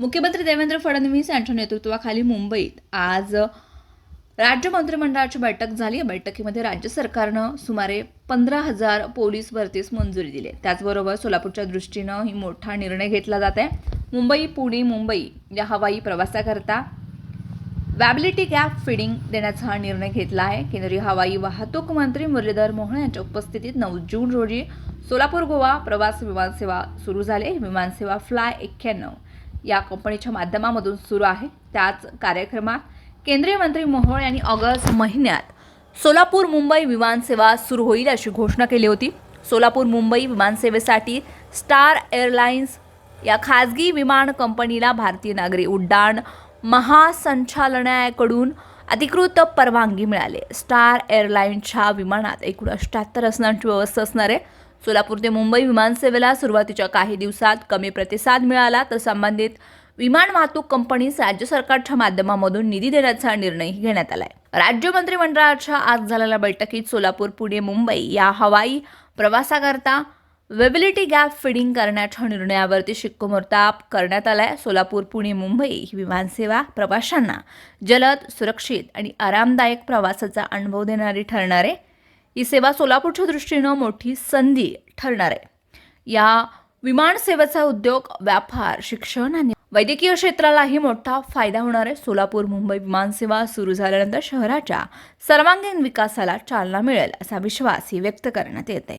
मुख्यमंत्री देवेंद्र फडणवीस यांच्या नेतृत्वाखाली मुंबईत आज राज्य मंत्रिमंडळाची बैठक झाली. या बैठकीमध्ये राज्य सरकारनं सुमारे पंधरा हजार पोलीस भरतीस मंजुरी दिली त्याचबरोबर सोलापूरच्या दृष्टीनं ही मोठा निर्णय घेतला जात आहे. मुंबई पुणे मुंबई या हवाई प्रवासाकरता वॅबिलिटी गॅप फिडिंग देण्याचा हा निर्णय घेतला आहे. केंद्रीय हवाई वाहतूक मंत्री मुरलीधर मोहोळ यांच्या उपस्थितीत नऊ जून रोजी सोलापूर गोवा प्रवास विमानसेवा सुरू झाले विमानसेवा फ्लाय एक्क्याण्णव या कंपनीच्या माध्यमामधून सुरू आहे. त्याच कार्यक्रमात केंद्रीय मंत्री मोहोळ यांनी ऑगस्ट महिन्यात सोलापूर मुंबई विमानसेवा सुरू होईल अशी घोषणा केली होती. सोलापूर मुंबई विमानसेवेसाठी स्टार एअरलाइन्स या खाजगी विमान कंपनीला भारतीय नागरी उड्डाण महासंचालनाकडून अधिकृत परवानगी मिळाली. स्टार एअरलाईनच्या विमानात एकूण अष्ट्याहत्तर आसनांची व्यवस्था असणार आहे. सोलापूर ते मुंबई विमानसेवेला सुरुवातीच्या काही दिवसात कमी प्रतिसाद मिळाला तर संबंधित विमान वाहतूक कंपनीस राज्य सरकारच्या माध्यमामधून निधी देण्याचा निर्णय घेण्यात आलाय. राज्य मंत्रिमंडळाच्या आज झालेल्या बैठकीत सोलापूर पुणे मुंबई या हवाई प्रवासाकरता वेबिलिटी गॅप फिडिंग करण्याच्या निर्णयावरती शिक्कोमोर्ताब करण्यात आलाय. सोलापूर पुणे मुंबई ही विमानसेवा प्रवाशांना जलद सुरक्षित आणि आरामदायक प्रवासाचा अनुभव देणारी ठरणार आहे. ही सेवा सोलापूरच्या दृष्टीनं मोठी संधी ठरणार आहे. या विमानसेवेचा उद्योग व्यापार शिक्षण आणि वैद्यकीय क्षेत्रालाही मोठा फायदा होणार आहे. सोलापूर मुंबई विमानसेवा सुरू झाल्यानंतर शहराच्या सर्वांगीण विकासाला चालना मिळेल असा विश्वासही व्यक्त करण्यात येत आहे.